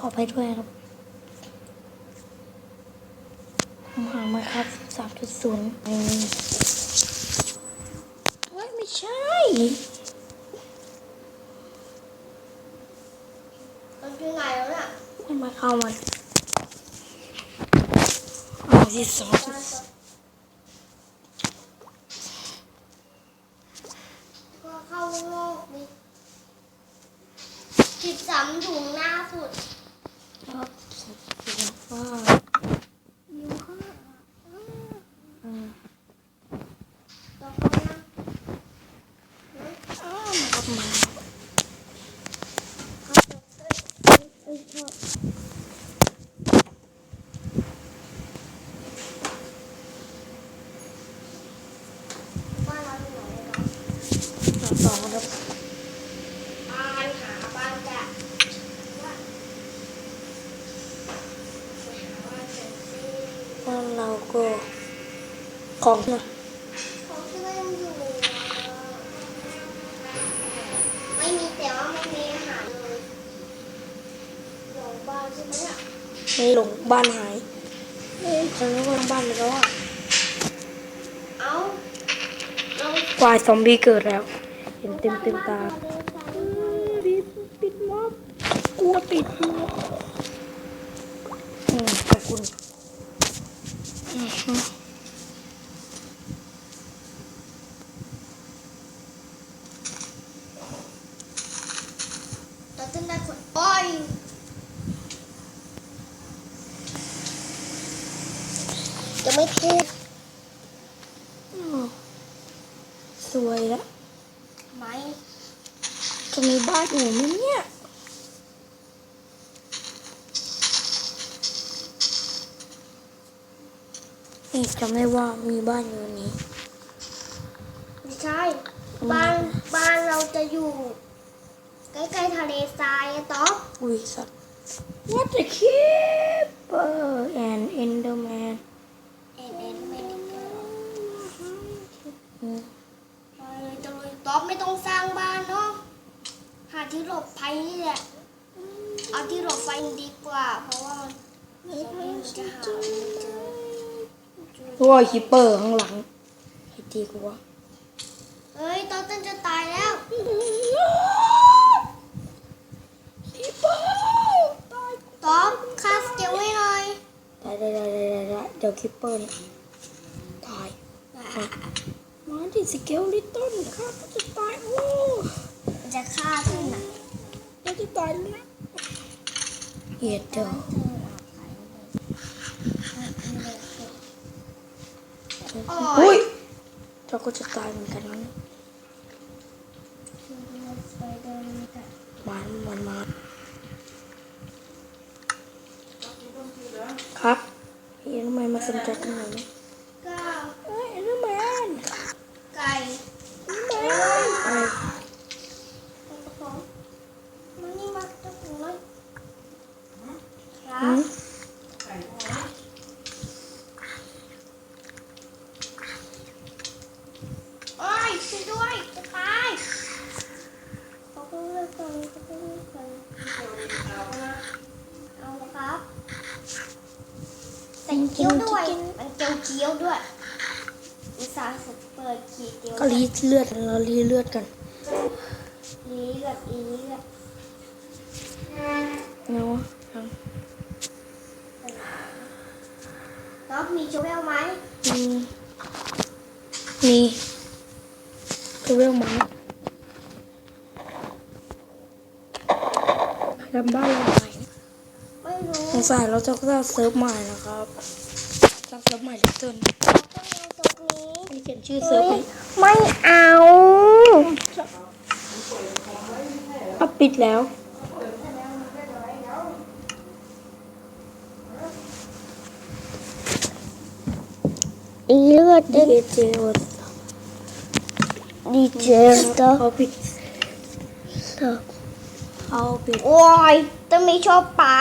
ขอไปด้วยครับผมหามาครับสามจุดศูนย์ไม่ไม่ใช่มันคือไงแล้วน่ะไม่มาเข้ามันเอาที่สองจุด ก็เข้าโลกนี่สิบสามถุงหน้าสุด ครับสุดยอดว่า ยิ้มข้าง อืม ต่อไปนะ อ้าวมาครับมา เอ้ยชอบบ้านเราอยู่ไหนเนาต่องครับบ้านหาบ้านจ้ะว่าหาบ้านกันสิบ้านเราก็ของนะ เขาที่ไม่ยังอยู่อะไม่มีแต่ว่าไม่มีอาหารเลยหลงบ้านใช่ไหมอะ ไม่หลงบ้านหายเอ้ยฉันนึกว่าบ้านไปแล้วอะเอ้าเราควายซอมบี้เกิดแล้ว เห็นเต็มเต็มตาปิดปิดม็อบกลัวปิดม็อบอืมขอบคุณอือฮึ เราจะได้คนโอ้ย จะไม่พูดอ้าวสวยแล้วไหมจะมีบ้านอยู่ไหมเนี่ยนี่จำได้ว่ามีบ้านอยู่นี้ไม่ใช่ บ้านบ้านเราจะอยู่ ใกล้ๆทะเลทรายอะต๊อกอุ้ยสัตว์ What the keeper and enderman มไปเลยจะเลยต๊อกไม่ต้องสร้างบ้านเนาะหาที่หลบภัยนี่แหละ เอาที่หลบไฟดีกว่า เพราะว่ามันไม่จะหาไม่เจอโอ้ยคิปเปอร์ข้างหลังไอ้ตีกูวะเฮ้ยต๊อกต้นจะตายแล้วคิปเปอร์ตายต๊อกคาสเกลไว้หน่อยได้ได้ได้ได้ได้เดี๋ยวคิปเปอร์เนี่ยตาย มาที่สเกลลิตเติ้ลข้าก็จะตายโอ้จะฆ่าเธอนะเราจะตายแล้วนะเหยียดเดอ้อุ้ยเจ้าก็จะตายเหมือนกันนะมันมันมาครับเห็นทำไมมาสนใจตรงไหนเนี่ย เก้า เอ้ยเอ็นเดอร์แมน ไก่ เอ็นเดอร์แมนอะไร กระป๋องมันนี่มาตะปูเลยครั หื บ ม โอ้ยช่วยด้วยจะตายเขาเพิ่งเลิกกันเขาเพิ่งเลิกกันเอาละครับใส่เกี๊ยวด้วย มันเกี๊ยวเกี๊ยวด้วยอุตส่าห์เปิดขีดเกี๊ยวก็รีดเลือดกันเรารีดเลือดกันลีกับอีลีกับเนาะครับน้องมีโชเวลไหมอืมมีคือเรื่องมันทำบ้านเราใหม่ไม่รู้สงสัยเราจะก็เซิร์ฟใหม่นะครับ สร้างเซิร์ฟใหม่ลิตเติ้ลต้องเอาตรงนี้อันนี้เขียนชื่อเซิร์ฟไหมไม่เอาอะปิดแล้วเลือดดีเจวดีเจต่อเขาปิดเขาปิดโอ้ยต้องมีชอบปลา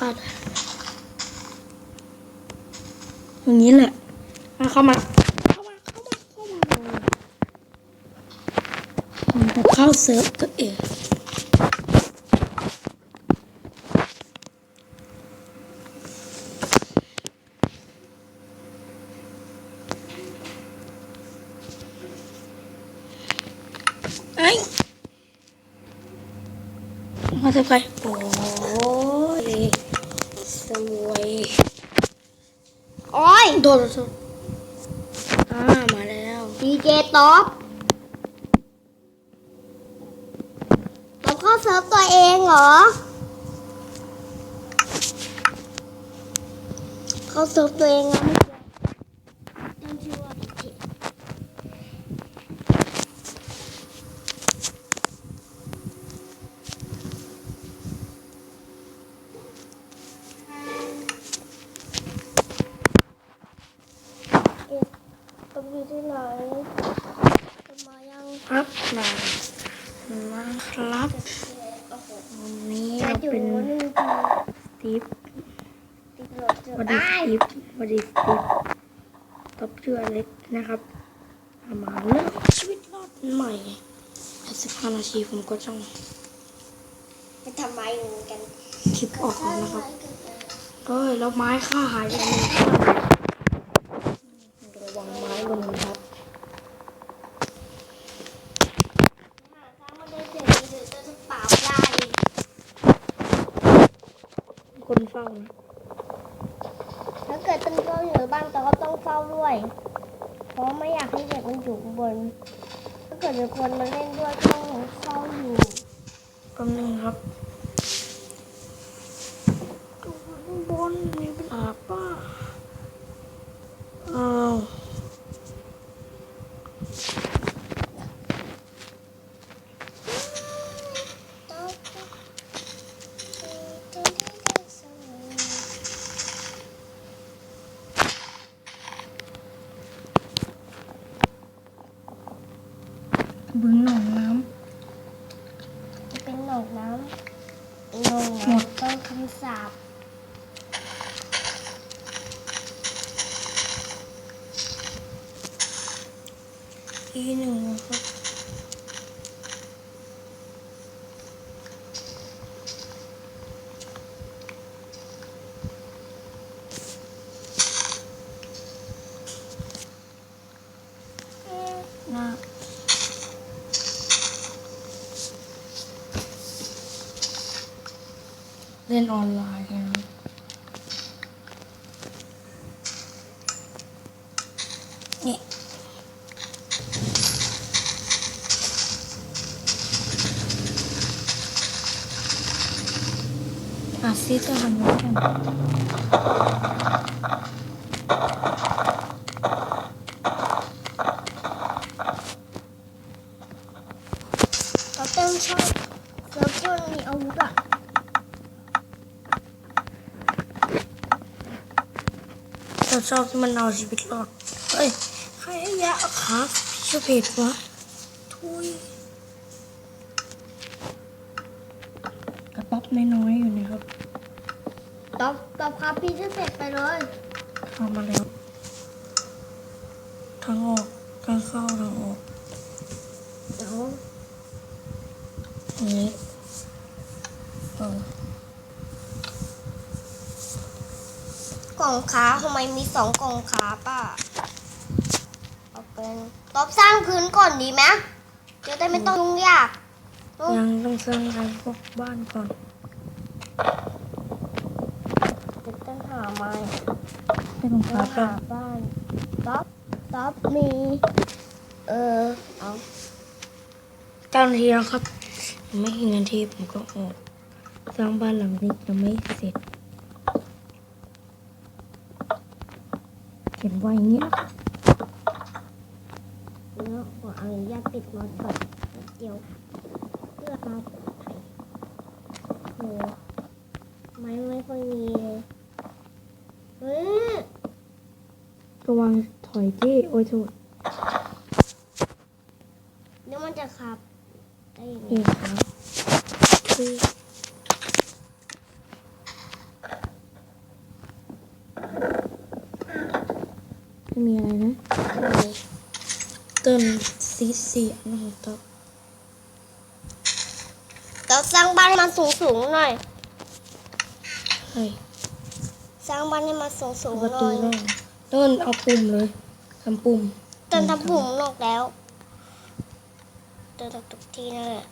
ปัด อย่างนี้แหละมาเข้ามาเข้ามาเข้ามาเข้ามาผมจะเข้าเซิร์ฟก็เองไอ้มาเซิร์ฟใครโอ้ยสวย โอ้ยโดดโดดอ่ามาแล้วดีเจต๊อบต๊อบเข้าเซิร์ฟตัวเองเหรอ เข้าเซิร์ฟตัวเองแล้วไม่เกี่ยวตั้งชื่อว่าดีเจต้องมีที่ไหนจะมายัง ครับมามาครับโอ้โหวันนี้จะเราอยู่เป็นหนึ่งสตีฟติดรถสวัสดีได้สตีฟสวัสดีสตีฟตบชื่ออเล็กนะครับเอามาเรื่องชีวิตรอดใหม่สิบห้านาทีผมก็ต้องไปทำไมเหมือนกัน คลิปออกแล้วนะครับเอ้ยแล้วไม้ข้าหายไปไหนระวังไม้บนนะครับ ถ้ามันได้เสียงนี้เดี๋ยวจะปราบได้ คนเฝ้านะถ้าเกิดต้นก็อยู่บ้านแต่ก็ต้องเฝ้าด้วย เพราะไม่อยากให้เด็กมันอยู่ข้างบน ถ้าเกิดมีคนมาเล่นด้วยก็ต้องเฝ้าอยู่แป๊บนึงครับดูข้างบนมีเป็นอาป้าอ้าว บึงหนองน้ จะเป็นหนองน้ำหนองน้ำต้องคำสาปำอีหนึ่งนะครับหน้า เล่นออนไลน์กันนะครับนี่อาซีจะทำไว้กันเราต้องชอบเซิร์ฟเวอร์มีอาวุธอะ เราชอบที่มันเอาชีวิตรอด เฮ้ย ใครให้ยะขาชื่อเพจวะ ทุย กระต๊อบน้อยๆอยู่นะครับตอบตอบครับพี่จะเสร็จไปเลยเข้ามาแล้ว ทางออกทางเข้าทางออกเดี๋ยวอย่างนี้เออ กล่องขาทำไมมีสองกล่องขาป่ะเอาเป็นตอบสร้างพื้นก่อนดีไหมจะได้ไม่ต้องยุ่งยากเนอะยังต้องสร้างอะไรพวกบ้านก่อนจะต้องหาไม้ให้ผมต้พาองไปหาบ้านต๊อบต๊อบมี เออเอาเก้านาทีแล้วครับยังไม่ถึงนาทีผมก็ออกสร้างบ้านหลังนี้ยังไม่เสร็จ ขียนไว้อย่างนี้นะแล้วขออนุญาตปิดมอสก่อนเดี๋ยวเพื่อความปลอดภัยโหไม้ไม่ค่อยมีเลยเฮ้ยระวังถอยที่โอ้ยโทษเดี๋ยวมันจะขับได้ยังไงเองครับคือไม่มีอะไรนะเติมสีเสียนะครับเราสร้างบ้านให้มันสูงสูงๆหน่อย เฮ้ยสร้างบ้านให้มันสูงสูเอางประหตูน่อยได้เดินเอาปุ่มเลยทำปุ่มเติมทำปุ่มนอกแล้วเติมทุกที่นั่นแหละ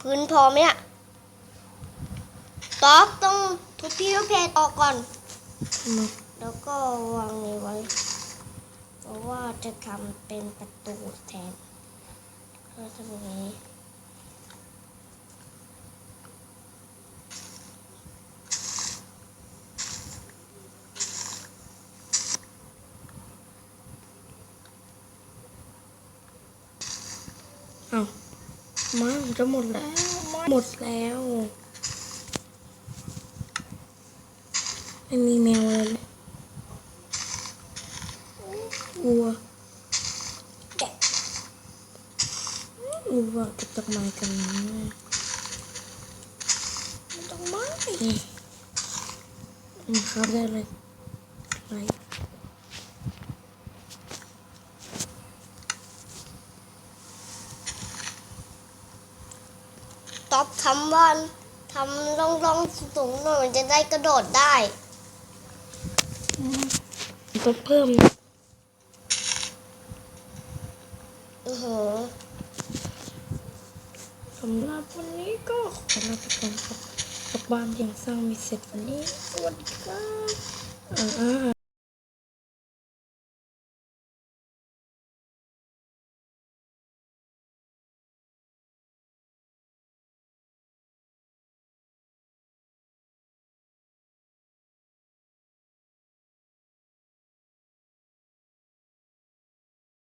พื้นพอไหมเนี่ยต๊อบต้องทุบพี่ลูกเพจออกก่อนมา แล้วก็วางนี้ไว้ เพราะว่าจะทำเป็นประตูแทนก็ทำอย่างนี้เอามาจะหมดแล้ว หมดแล้ว ไม่มีแมวเลยกลัวอูว่าจะตกไม้กันนะไม่ต้องไม้นี่มันเข้าได้เลยไปต๊อบทำว่าทำร่องร่องๆสูงๆหน่อยมันจะได้กระโดดได้ ก็เพิ่มอือหือสำหรับวันนี้ก็ขอลาไปก่อนครับกับบ้านยังสร้างไม่เสร็จวันนี้สวัสดีครับอ่า